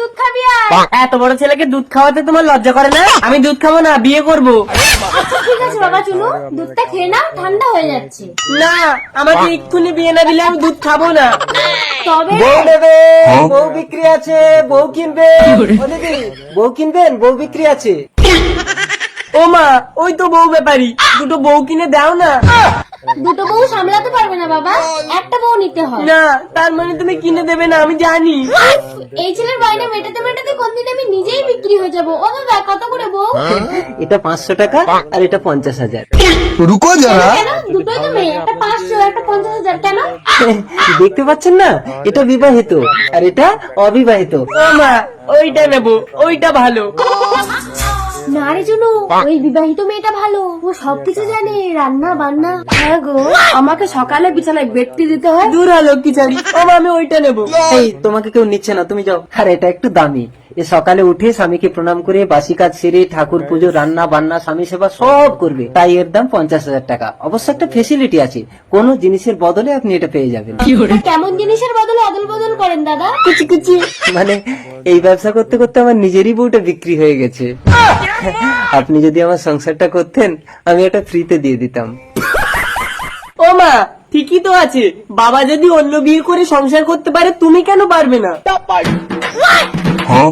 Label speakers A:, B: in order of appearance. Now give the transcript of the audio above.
A: দুধ খাবি আর
B: এত বড় ছেলেকে দুধ খাওয়াতে তোমার লজ্জা করে না? আমি দুধ খাব না বিয়ে করব।
A: আচ্ছা ঠিক আছে বাবা চুনু দুধটা খেয়ে নাও ঠান্ডা হয়ে যাচ্ছে।
B: না আমাকে এক্ষুনি বিয়ে না দিলে আমি দুধ খাব না।
A: তবে
C: বউ নেবে বউ বিক্রি আছে বউ কিনবে। ও দিদি বউ কিনবেন বউ বিক্রি আছে।
B: ও মা ওই তো বউ ব্যাপারি। দুটো বউ কিনে দাও না।
A: দুটো বউ সামলাতে পারবে না বাবা। একটা বউ নিতে হয়।
B: না তার মানে তুমি কিনে দেবে না আমি জানি।
A: এই ছেলের বাইরে মেটাতে মেটাতে কোনদিন আমি নিজেই বিক্রি হয়ে যাব। ও বাবা কত করে বউ?
C: এটা পাঁচশো টাকা আর এটা পঞ্চাশ হাজার।
D: রুকো
A: যারা। দুটোই তো মেয়ে একটা পাঁচশো একটা পঞ্চাশ হাজার। কেন?
C: দেখতে পাচ্ছেন না? এটা বিবাহিত আর এটা অবিবাহিত।
B: ওইটা নেব ওইটা ভালো।
A: না রে জুনু ওই বিবাহিত মেয়েটা ভালো। ও সবকিছু জানে রান্না বান্না। হ্যাঁ গো আমাকে সকালে বিছানায় বেডটি দিতে হয়।
B: দূর হলো কি চারি। ও আমি ওইটা নেব।
C: এই তোমাকে কেউ নিচ্ছে না তুমি যাও। আর এটা একটু দামি। এ সকালে উঠে স্বামীকে প্রণাম করে বাসি কাজ সেরে ঠাকুর পুজো রান্না বান্না স্বামী সেবা সব করবে। তাই এর দাম পঞ্চাশ হাজার টাকা। অবশ্য একটা ফেসিলিটি আছে। কোন জিনিসের বদলে আপনি এটা পেয়ে যাবেন।
A: কেমন জিনিসের বদলে অদল বদল করেন দাদা?
B: কুচি কুচি।
C: মানে এই ব্যবসা করতে করতে আমার নিজেরই বউটা বিক্রি হয়ে গেছে। আপনি যদি আমার সংসারটা করতেন আমি এটা ফ্রিতে দিয়ে দিতাম।
B: ও মা ঠিকই তো আছে। বাবা যদি অন্য বিয়ে করে সংসার করতে পারে তুমি কেন পারবে না?
D: हाँ